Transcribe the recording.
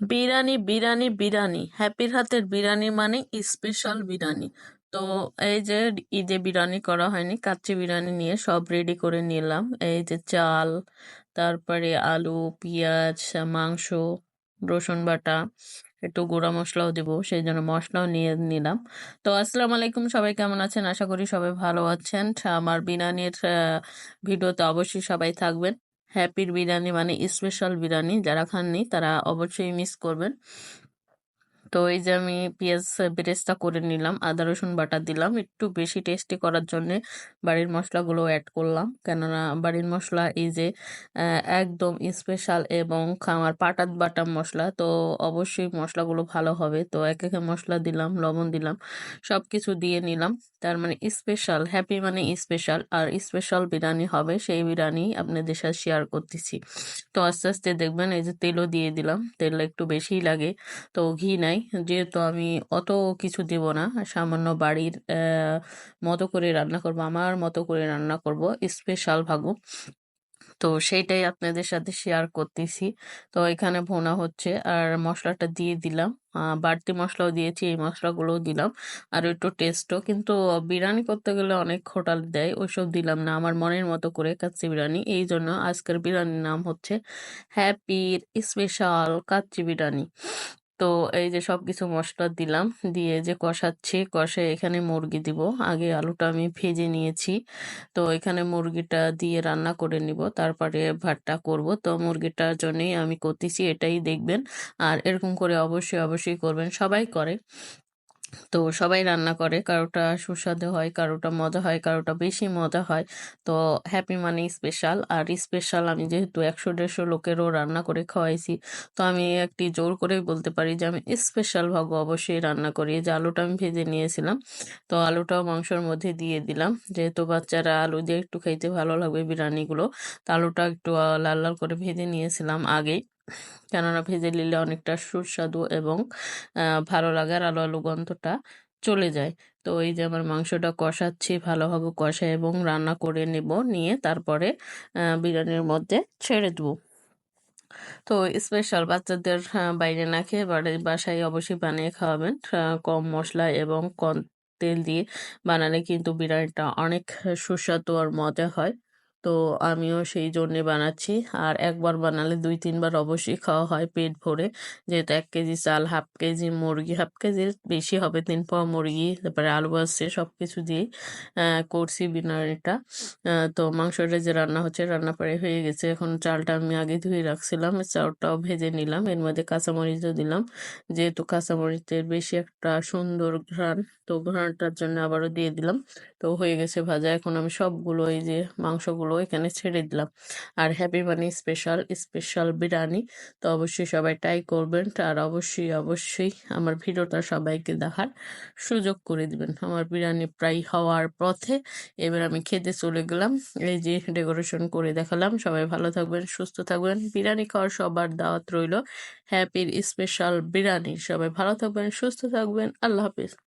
বিরিয়ানি বিরিয়ানি বিরিয়ানি। হ্যাপির হাতের বিরিয়ানি মানে স্পেশাল বিরিয়ানি। তো এই যে ঈদে বিরিয়ানি করা হয়নি, কাচ্চি বিরিয়ানি নিয়ে সব রেডি করে নিলাম। এই যে চাল, তারপরে আলু, পেঁয়াজ, মাংস, রসুন বাটা, একটু গুঁড়া মশলাও দেবো, সেই জন্য মশলাও নিয়ে নিলাম। তো আসসালামু আলাইকুম, সবাই কেমন আছেন? আশা করি সবাই ভালো আছেন। আমার বিরিয়ানির ভিডিওতে অবশ্যই সবাই থাকবেন। হ্যাপির বিরিয়ানি মানে স্পেশাল বিরিয়ানি যারা খাননি তারা অবশ্যই মিস করবেন। তো এই যে আমি পেঁয়াজ বেরেস্তা করে নিলাম, আদা, রসুন বাটা দিলাম। একটু বেশি টেস্টি করার জন্যে বাড়ির মশলাগুলো অ্যাড করলাম। কেননা বাড়ির মশলা এই যে একদম স্পেশাল এবং খামার পাটাত বাটা মশলা, তো অবশ্যই মশলাগুলো ভালো হবে। তো এক এক মশলা দিলাম, লবণ দিলাম সব কিছু দিয়ে নিলাম। তার মানে স্পেশাল হ্যাপি মানে স্পেশাল আর স্পেশাল বিরিয়ানি হবে, সেই বিরিয়ানি আপনাদের সাথে শেয়ার করতেছি। তো আস্তে আস্তে দেখবেন এই যে তেলও দিয়ে দিলাম, তেল একটু বেশিই লাগে, তো ঘি নাই। যেহেতু আমি অত কিছু দেব না, সামান্য বাড়ির মতো করে রান্না করব, আমার মতো করে রান্না করব স্পেশাল ভাগো তো সেইটাই আপনাদের সাথে শেয়ার করতেছি। তো এখানে ভোনা হচ্ছে আর মশলাটা দিয়ে দিলাম। বাড়তি মশলাও দিয়েছি, এই মশলাগুলোও দিলাম। আর একটু টেস্টও কিন্তু বিরিয়ানি করতে গেলে অনেক হোটাল দেয়, ওইসব দিলাম না। আমার মনের মতো করে কাচ্চি বিরিয়ানি, এই জন্য আজকের বিরিয়ানির নাম হচ্ছে হ্যাপির স্পেশাল কাচ্চি বিরিয়ানি। তো এই যে সব কিছু মশলা দিলাম, দিয়ে যে কষাচ্ছি, কষে এখানে মুরগি দিব। আগে আলুটা আমি ভেজে নিয়েছি। তো এখানে মুরগিটা দিয়ে রান্না করে নিব, তারপরে ভাতটা করব। তো মুরগিটার জন্যই আমি করতেছি, এটাই দেখবেন। আর এরকম করে অবশ্যই অবশ্যই করবেন, সবাই করে। তো সবাই রান্না করে, কারোটা সুস্বাদু হয়, কারোটা মজা হয়, কারোটা বেশি মজা হয়। তো হ্যাপি মানে স্পেশাল আর স্পেশাল আমি যেহেতু একশো দেড়শো লোকেরও রান্না করে খাওয়াইছি, তো আমি একটি জোর করে বলতে পারি যে আমি স্পেশাল ভাগ অবশ্যই রান্না করি। যে আলুটা আমি ভেজে নিয়েছিলাম, তো আলুটাও মাংসর মধ্যে দিয়ে দিলাম। যেহেতু বাচ্চারা আলু দিয়ে একটু খাইতে ভালো লাগবে বিরিয়ানিগুলো, তো আলুটা একটু লাল লাল করে ভেজে নিয়েছিলাম আগেই। কেননা ভেজে নিলে অনেকটা সুস্বাদু এবং ভালো লাগে আর আলো আলু গন্ধটা চলে যায়। তো এই যে আমার মাংসটা কষাচ্ছি, ভালোভাবে কষা এবং রান্না করে নেব, নিয়ে তারপরে বিরিয়ানির মধ্যে ছেড়ে দেবো। তো স্পেশাল বাচ্চাদের বাইরে না খেয়ে বাড়ির বাসায় অবশ্যই বানিয়ে খাওয়াবেন। কম মশলা এবং কম তেল দিয়ে বানালে কিন্তু বিরিয়ানিটা অনেক সুস্বাদু আর মজা হয়। তো আমিও সেই জন্যে বানাচ্ছি। আর একবার বানালে দুই তিনবার অবশ্যই খাওয়া হয় পেট ভরে। যেহেতু এক কেজি চাল, হাফ কেজি মুরগি, হাফ কেজির বেশি হবে তিন পাওয়া মুরগি, তারপরে আলু আসছে সব কিছু দিয়েই করছি বিনারিটা তো মাংসটা যে রান্না হচ্ছে রান্না পরে হয়ে গেছে। এখন চালটা আমি আগে ধুয়ে রাখছিলাম চালটাও ভেজে নিলাম। এর মধ্যে কাঁচামরিচও দিলাম। যেহেতু কাঁচামরিচের বেশি একটা সুন্দর ঘ্রাণ, তো ঘ্রাণটার জন্য আবারও দিয়ে দিলাম। তো হয়ে গেছে ভাজা। এখন আমি সবগুলো এই যে মাংসগুলো এখানে ছেড়ে দিলাম। আর হ্যাপি মানি স্পেশাল স্পেশাল বিরিয়ানি, তো অবশ্যই সবাই ট্রাই করবেন। আর অবশ্যই অবশ্যই আমার ভিডিওটা সবাইকে দেখার সুযোগ করে দিবেন। আমার বিরিয়ানি প্রায় হওয়ার পথে এবার আমি খেতে চলে গেলাম। এই যে ডেকোরেশন করে দেখালাম। সবাই ভালো থাকবেন, সুস্থ থাকবেন। বিরিয়ানি খাওয়ার সবার দাওয়াত রইল। হ্যাপির স্পেশাল বিরিয়ানি। সবাই ভালো থাকবেন, সুস্থ থাকবেন। আল্লাহ হাফিজ।